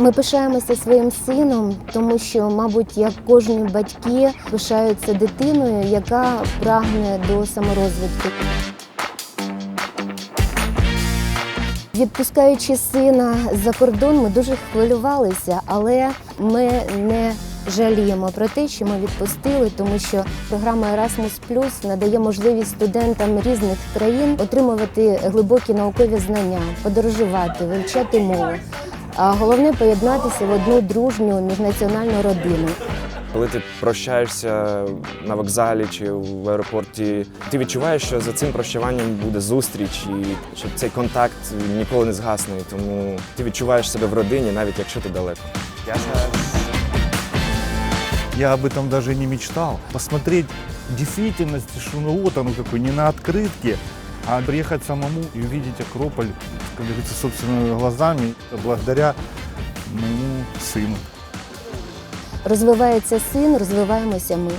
Ми пишаємося своїм сином, тому що, мабуть, як кожні батьки пишаються дитиною, яка прагне до саморозвитку. Відпускаючи сина за кордон, ми дуже хвилювалися, але ми не жаліємо про те, що ми відпустили, тому що програма Erasmus Plus надає можливість студентам різних країн отримувати глибокі наукові знання, подорожувати, вивчати мови. А головне поєднатися в одну дружню міжнаціональну родину. Коли ти прощаєшся на вокзалі чи в аеропорті, ти відчуваєш, що за цим прощаванням буде зустріч, і що цей контакт ніколи не згасне. Тому ти відчуваєш себе в родині, навіть якщо ти далеко. Я об этом даже не мечтал. Посмотреть действительность, что ну вот оно какой, не на открытке, а приехать самому и увидеть Акрополь, как говорится, собственными глазами, благодаря моему сыну. Розвивається син, розвиваємося ми.